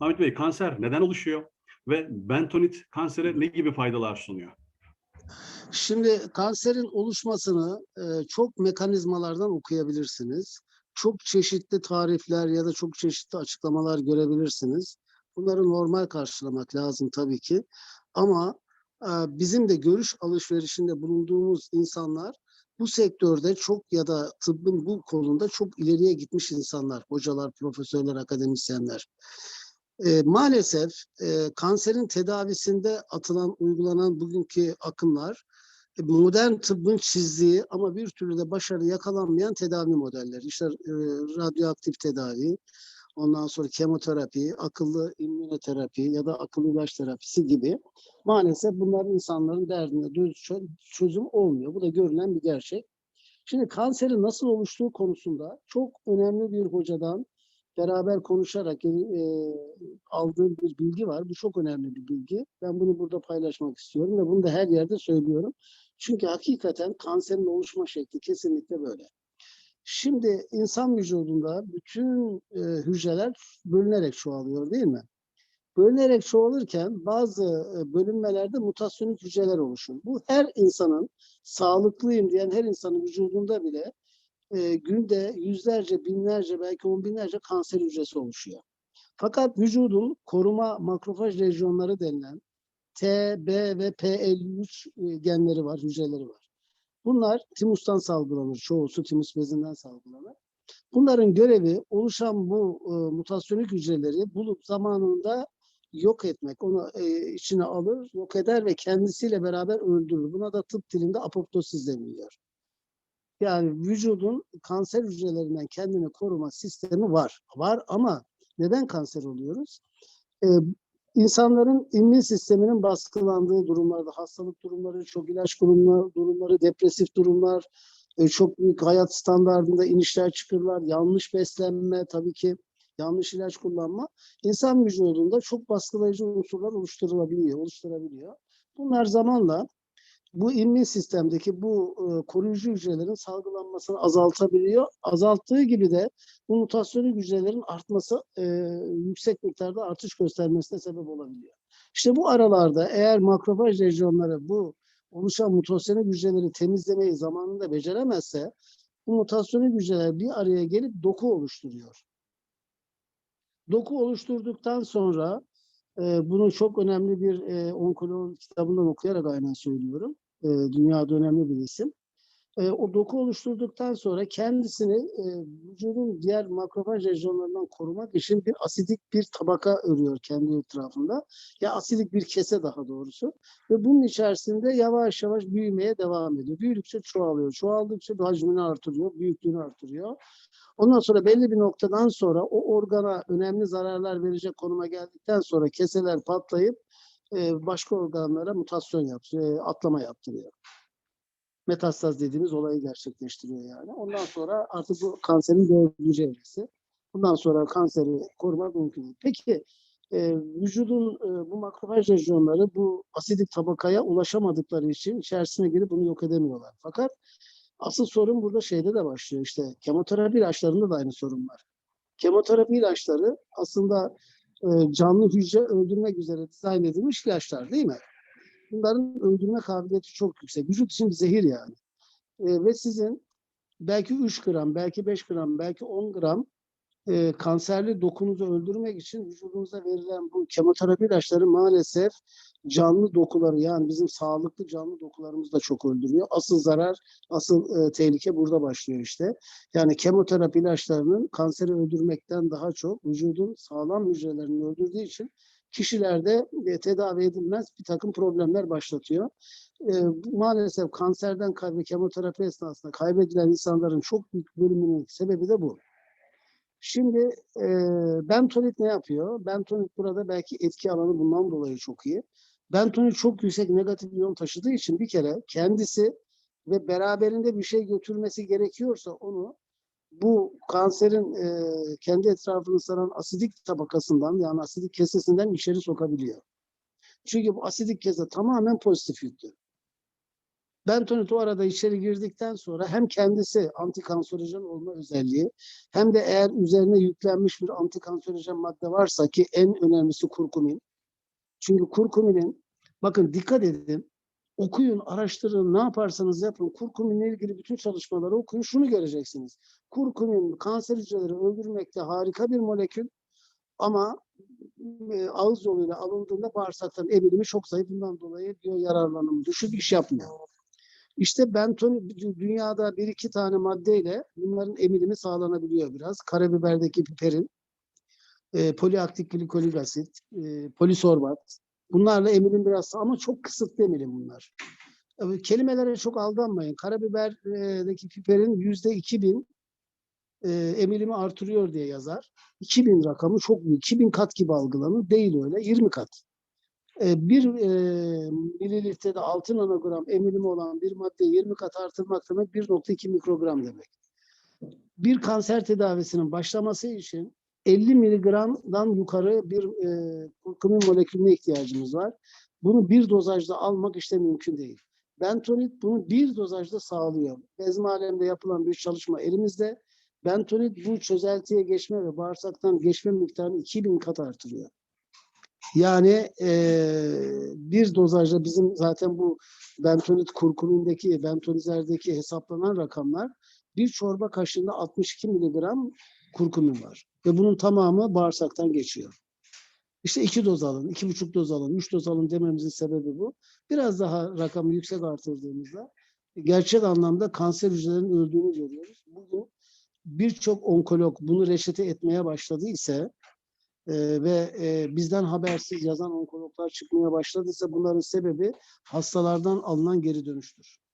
Ahmet Bey kanser neden oluşuyor? Ve bentonit kansere ne gibi faydalar sunuyor? Şimdi kanserin oluşmasını e, çok mekanizmalardan okuyabilirsiniz. Çok çeşitli tarifler ya da çok çeşitli açıklamalar görebilirsiniz. Bunları normal karşılamak lazım tabii ki. Ama e, bizim de görüş alışverişinde bulunduğumuz insanlar bu sektörde çok ya da tıbbın bu konuda çok ileriye gitmiş insanlar, hocalar, profesörler, akademisyenler. E, maalesef e, kanserin tedavisinde atılan, uygulanan bugünkü akımlar e, modern tıbbın çizdiği ama bir türlü de başarı yakalanmayan tedavi modelleri. İşte e, radyoaktif tedavi, ondan sonra kemoterapi, akıllı immünoterapi ya da akıllı ilaç terapisi gibi maalesef bunlar insanların derdine dö- çözüm olmuyor. Bu da görünen bir gerçek. Şimdi kanserin nasıl oluştuğu konusunda çok önemli bir hocadan beraber konuşarak e, aldığım bir bilgi var. Bu çok önemli bir bilgi. Ben bunu burada paylaşmak istiyorum ve bunu da her yerde söylüyorum. Çünkü hakikaten kanserin oluşma şekli kesinlikle böyle. Şimdi insan vücudunda bütün e, hücreler bölünerek çoğalıyor değil mi? Bölünerek çoğalırken bazı e, bölünmelerde mutasyonik hücreler oluşur. Bu her insanın sağlıklıyım diyen her insanın vücudunda bile e, günde yüzlerce, binlerce, belki on binlerce kanser hücresi oluşuyor. Fakat vücudun koruma makrofaj lejyonları denilen T, B ve P53 e, genleri var, hücreleri var. Bunlar timustan salgılanır. Çoğusu timus bezinden salgılanır. Bunların görevi oluşan bu e, mutasyonik hücreleri bulup zamanında yok etmek. Onu e, içine alır, yok eder ve kendisiyle beraber öldürür. Buna da tıp dilinde apoptosis deniliyor. Yani vücudun kanser hücrelerinden kendini koruma sistemi var. Var ama neden kanser oluyoruz? Ee, insanların immün sisteminin baskılandığı durumlarda, hastalık durumları, çok ilaç durumları, durumları depresif durumlar, e, çok büyük hayat standartında inişler çıkırlar, yanlış beslenme tabii ki, yanlış ilaç kullanma, insan vücudunda çok baskılayıcı unsurlar oluşturulabiliyor, oluşturabiliyor. Bunlar zamanla bu immün sistemdeki bu e, koruyucu hücrelerin salgılanmasını azaltabiliyor. Azalttığı gibi de bu mutasyonik hücrelerin artması e, yüksek miktarda artış göstermesine sebep olabiliyor. İşte bu aralarda eğer makrofaj lejyonları bu oluşan mutasyonik hücreleri temizlemeyi zamanında beceremezse bu mutasyonik hücreler bir araya gelip doku oluşturuyor. Doku oluşturduktan sonra e, bunu çok önemli bir e, onkoloğun kitabından okuyarak aynen söylüyorum. E, dünyada önemli bir isim. E, o doku oluşturduktan sonra kendisini e, vücudun diğer makrofaj lejyonlarından korumak için bir asidik bir tabaka örüyor kendi etrafında. Ya asidik bir kese daha doğrusu. Ve bunun içerisinde yavaş yavaş büyümeye devam ediyor. Büyüdükçe çoğalıyor. Çoğaldıkça hacmini artırıyor, büyüklüğünü artırıyor. Ondan sonra belli bir noktadan sonra o organa önemli zararlar verecek konuma geldikten sonra keseler patlayıp e, başka organlara mutasyon yapıyor, e, atlama yaptırıyor. Metastaz dediğimiz olayı gerçekleştiriyor yani. Ondan sonra artık bu kanserin dördüncü evresi. Bundan sonra kanseri korumak mümkün değil. Peki e, vücudun e, bu makrofaj lejyonları bu asidik tabakaya ulaşamadıkları için içerisine girip bunu yok edemiyorlar. Fakat asıl sorun burada şeyde de başlıyor işte kemoterapi ilaçlarında da aynı sorun var. Kemoterapi ilaçları aslında e, canlı hücre öldürmek üzere dizayn edilmiş ilaçlar değil mi? Bunların öldürme kabiliyeti çok yüksek. Vücut için zehir yani. E, ve sizin belki 3 gram, belki 5 gram, belki 10 gram e, kanserli dokunuzu öldürmek için vücudunuza verilen bu kemoterapi ilaçları maalesef canlı dokuları yani bizim sağlıklı canlı dokularımızı da çok öldürüyor. Asıl zarar, asıl e, tehlike burada başlıyor işte. Yani kemoterapi ilaçlarının kanseri öldürmekten daha çok vücudun sağlam hücrelerini öldürdüğü için kişilerde e, tedavi edilmez bir takım problemler başlatıyor. E, maalesef kanserden kaybı kemoterapi esnasında kaybedilen insanların çok büyük bölümünün sebebi de bu. Şimdi e, bentonit ne yapıyor? Bentonit burada belki etki alanı bundan dolayı çok iyi. Bentonit çok yüksek negatif iyon taşıdığı için bir kere kendisi ve beraberinde bir şey götürmesi gerekiyorsa onu bu kanserin e, kendi etrafını saran asidik tabakasından yani asidik kesesinden içeri sokabiliyor. Çünkü bu asidik kese tamamen pozitif yüklü. Bentonit o arada içeri girdikten sonra hem kendisi antikanserojen olma özelliği hem de eğer üzerine yüklenmiş bir antikanserojen madde varsa ki en önemlisi kurkumin. Çünkü kurkuminin bakın dikkat edin okuyun, araştırın, ne yaparsanız yapın. Kurkuminle ilgili bütün çalışmaları okuyun. Şunu göreceksiniz. Kurkumin kanser hücreleri öldürmekte harika bir molekül ama e, ağız yoluyla alındığında bağırsaktan emilimi çok zayıf. Bundan dolayı biyo yararlanımı düşük iş yapmıyor. İşte benton dünyada bir iki tane maddeyle bunların emilimi sağlanabiliyor biraz. Karabiberdeki piperin, e, poliaktif glikolik asit, e, polisorbat. Bunlarla emilim biraz ama çok kısıtlı emilim bunlar. Kelimelere çok aldanmayın. Karabiberdeki piperin yüzde 2000 e, emilimi artırıyor diye yazar. 2000 rakamı çok büyük. 2000 kat gibi algılanır. Değil öyle. 20 kat. E, bir e, mililitrede 6 nanogram emilimi olan bir maddeyi 20 kat artırmak demek 1.2 mikrogram demek. Bir kanser tedavisinin başlaması için 50 miligramdan yukarı bir e, kurkumin molekülüne ihtiyacımız var. Bunu bir dozajda almak işte mümkün değil. Bentonit bunu bir dozajda sağlıyor. Bezmi alemde yapılan bir çalışma elimizde. Bentonit bu çözeltiye geçme ve bağırsaktan geçme miktarını 2000 kat artırıyor. Yani eee, bir dozajda bizim zaten bu bentonit kurkumindeki, bentonizerdeki hesaplanan rakamlar bir çorba kaşığında 62 miligram kurkumin var. Ve bunun tamamı bağırsaktan geçiyor. İşte iki doz alın, iki buçuk doz alın, üç doz alın dememizin sebebi bu. Biraz daha rakamı yüksek artırdığımızda gerçek anlamda kanser hücrelerinin öldüğünü görüyoruz. Bugün birçok onkolog bunu reçete etmeye başladı ise e, ve e, bizden habersiz yazan onkologlar çıkmaya başladıysa bunların sebebi hastalardan alınan geri dönüştür.